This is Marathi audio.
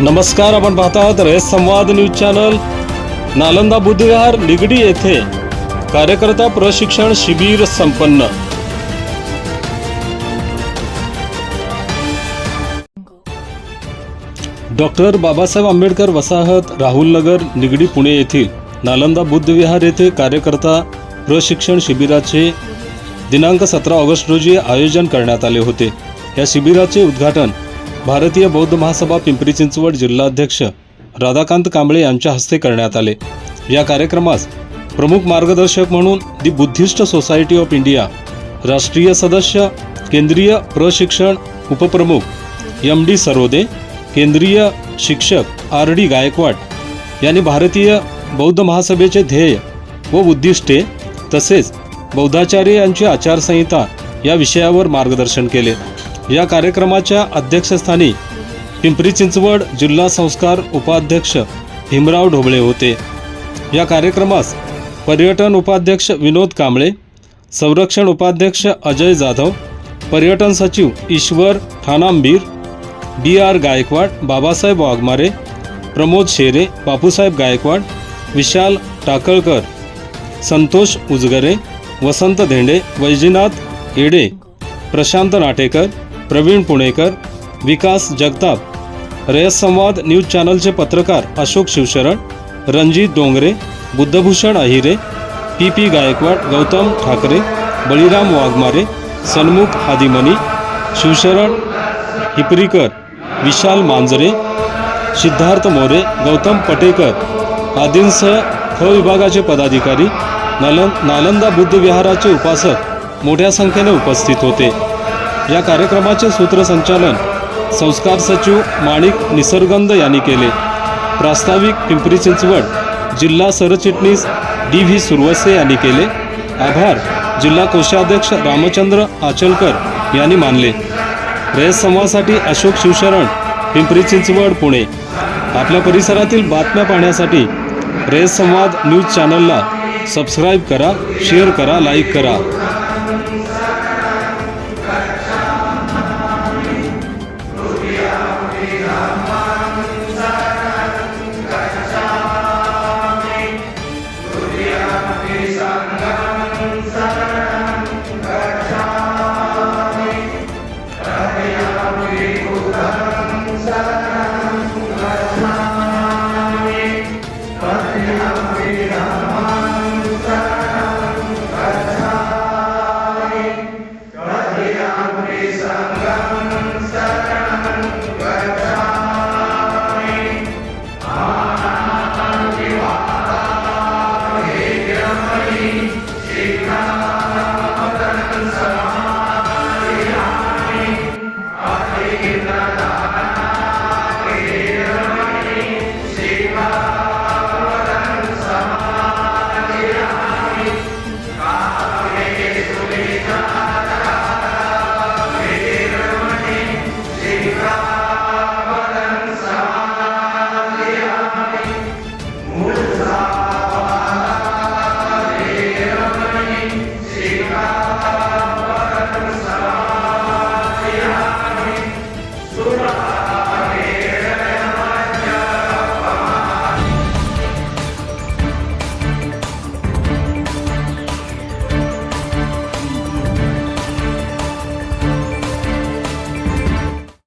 नमस्कार आपण पाहतात रयत संवाद न्यूज चॅनल. नालंदा बुद्धविहार निगडी येथे कार्यकर्ता प्रशिक्षण शिबिर संपन्न. डॉक्टर बाबासाहेब आंबेडकर वसाहत राहुल नगर निगडी पुणे येथील नालंदा बुद्धविहार येथे कार्यकर्ता प्रशिक्षण शिबिराचे दिनांक सतरा ऑगस्ट रोजी आयोजन करण्यात आले होते. या शिबिराचे उद्घाटन भारतीय बौद्ध महासभा पिंपरी चिंचवड जिल्हाध्यक्ष राधाकांत कांबळे यांच्या हस्ते करण्यात आले. या कार्यक्रमास प्रमुख मार्गदर्शक म्हणून the Buddhist society of India राष्ट्रीय सदस्य केंद्रीय प्रशिक्षण उपप्रमुख एम डी सरोदे केंद्रीय शिक्षक आर डी गायकवाड यांनी भारतीय बौद्ध महासभेचे ध्येय व उद्दिष्टे तसेच बौद्धाचार्य यांची आचारसंहिता या विषयावर मार्गदर्शन केले. या कार्यक्रमाच्या अध्यक्षस्थानी पिंपरी चिंचवड जिल्हा संस्कार उपाध्यक्ष भीमराव ढोबळे होते. या कार्यक्रमास पर्यटन उपाध्यक्ष विनोद कांबळे संरक्षण उपाध्यक्ष अजय जाधव पर्यटन सचिव ईश्वर ठाणांबीर बी आर गायकवाड बाबासाहेब वाघमारे प्रमोद शेरे बापूसाहेब गायकवाड विशाल टाकळकर संतोष उजगरे वसंत धेंडे वैजीनाथ येडे प्रशांत नाटेकर प्रवीण पुणेकर विकास जगताप रयत संवाद न्यूज चॅनलचे पत्रकार अशोक शिवशरण रणजित डोंगरे बुद्धभूषण अहिरे पी पी गायकवाड गौतम ठाकरे बळीराम वाघमारे सन्मुख हादिमनी शिवशरण हिपरीकर विशाल मांजरे सिद्धार्थ मोरे गौतम पटेकर आदींसह ख विभागाचे पदाधिकारी नालं नालंदा बुद्ध विहाराचे उपासक मोठ्या संख्येने उपस्थित होते. या कार्यक्रमाचे सूत्रसंचालन संस्कार सचिव माणिक निसर्गंद यांनी केले. प्रास्ताविक पिंपरी चिंचवड जिल्हा सरचिटणीस डी व्ही सुरवसे यांनी केले. आभार जिल्हा कोषाध्यक्ष रामचंद्र आचलकर यांनी मानले. रयत संवादसाठी अशोक शिवशरण पिंपरी चिंचवड पुणे. आपल्या परिसरातील बातम्या पाहण्यासाठी रयत संवाद न्यूज चॅनलला सबस्क्राईब करा शेअर करा लाईक करा. Esa